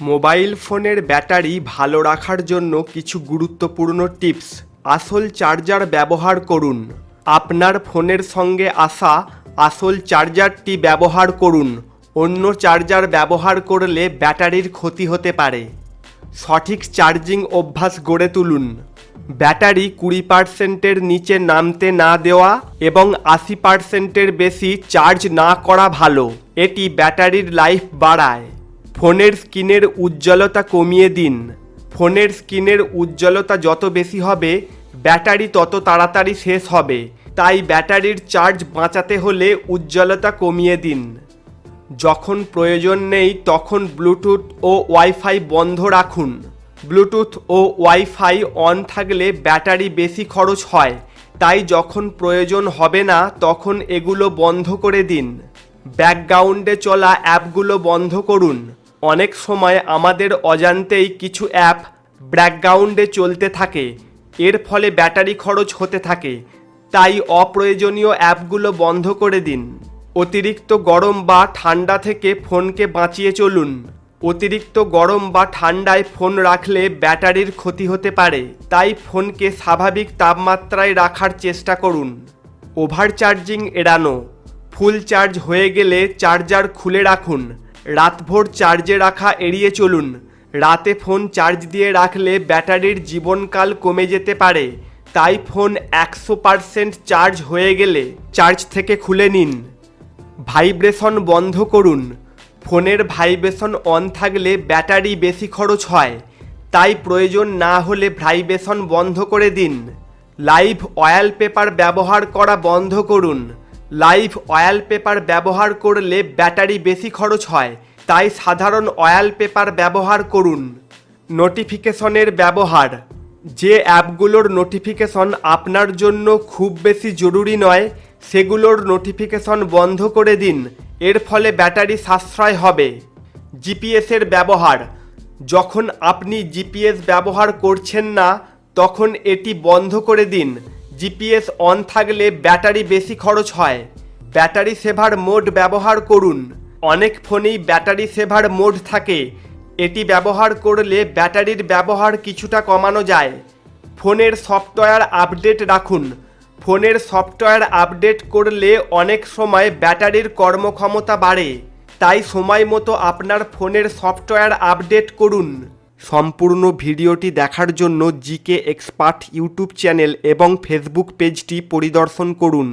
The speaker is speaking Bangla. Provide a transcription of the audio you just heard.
মোবাইল ফোনের ব্যাটারি ভালো রাখার জন্য কিছু গুরুত্বপূর্ণ টিপস। আসল চার্জার ব্যবহার করুন। আপনার ফোনের সঙ্গে আসা আসল চার্জারটি ব্যবহার করুন। অন্য চার্জার ব্যবহার করলে ব্যাটারির ক্ষতি হতে পারে। সঠিক চার্জিং অভ্যাস গড়ে তুলুন। ব্যাটারি কুড়ি পার্সেন্টের নিচে নামতে না দেওয়া এবং আশি পার্সেন্টের বেশি চার্জ না করা ভালো। এটি ব্যাটারির লাইফ বাড়ায়। ফোনের স্ক্রিনের উজ্জ্বলতা কমিয়ে দিন। ফোনের স্ক্রিনের উজ্জ্বলতা যত বেশি হবে, ব্যাটারি তত তাড়াতাড়ি শেষ হবে। তাই ব্যাটারির চার্জ বাঁচাতে হলে উজ্জ্বলতা কমিয়ে দিন। যখন প্রয়োজন নেই, তখন ব্লুটুথ ও ওয়াইফাই বন্ধ রাখুন। ব্লুটুথ ও ওয়াইফাই অন থাকলে ব্যাটারি বেশি খরচ হয়। তাই যখন প্রয়োজন হবে না, তখন এগুলো বন্ধ করে দিন। ব্যাকগ্রাউন্ডে চলা অ্যাপগুলো বন্ধ করুন। অনেক সময় আমাদের অজান্তেই কিছু অ্যাপ ব্যাকগ্রাউন্ডে চলতে থাকে। এর ফলে ব্যাটারি খরচ হতে থাকে। তাই অপ্রয়োজনীয় অ্যাপগুলো বন্ধ করে দিন। অতিরিক্ত গরম বা ঠান্ডা থেকে ফোনকে বাঁচিয়ে চলুন। অতিরিক্ত গরম বা ঠান্ডায় ফোন রাখলে ব্যাটারির ক্ষতি হতে পারে। তাই ফোনকে স্বাভাবিক তাপমাত্রায় রাখার চেষ্টা করুন। ওভার চার্জিং এড়ানো। ফুল চার্জ হয়ে গেলে চার্জার খুলে রাখুন। রাতভর চার্জে রাখা এড়িয়ে চলুন। রাতে ফোন চার্জ দিয়ে রাখলে ব্যাটারির জীবনকাল কমে যেতে পারে। তাই ফোন একশো পারসেন্ট চার্জ হয়ে গেলে চার্জ থেকে খুলে নিন। ভাইব্রেশন বন্ধ করুন। ফোনের ভাইব্রেশন অন থাকলে ব্যাটারি বেশি খরচ হয়। তাই প্রয়োজন না হলে ভাইব্রেশন বন্ধ করে দিন। লাইভ অয়েল পেপার ব্যবহার করা বন্ধ করুন। লাইভ অয়েল পেপার ব্যবহার করলে ব্যাটারি বেশি খরচ হয়, তাই সাধারণ অয়েল পেপার ব্যবহার করুন। নোটিফিকেশনের ব্যবহার। যে অ্যাপগুলোর নোটিফিকেশন আপনার জন্য খুব বেশি জরুরি নয়, সেগুলোর নোটিফিকেশন বন্ধ করে দিন, এর ফলে ব্যাটারি সাশ্রয় হবে। জিপিএসের ব্যবহার। যখন আপনি জিপিএস ব্যবহার করছেন না, তখন এটি বন্ধ করে দিন জিপিএস অন থাকলে ব্যাটারি বেশি খরচ হয়। ব্যাটারি সেভার মোড ব্যবহার করুন। অনেক ফোনেই ব্যাটারি সেভার মোড থাকে। এটি ব্যবহার করলে ব্যাটারির ব্যবহার কিছুটা কমানো যায়। ফোনের সফটওয়্যার আপডেট রাখুন। ফোনের সফটওয়্যার আপডেট করলে অনেক সময় ব্যাটারির কর্মক্ষমতা বাড়ে। তাই সময় মতো আপনার ফোনের সফটওয়্যার আপডেট করুন। সম্পূর্ণ ভিডিওটি দেখার জন্য জিকে এক্সপার্ট ইউটিউব চ্যানেল এবং ফেসবুক পেজটি পরিদর্শন করুন।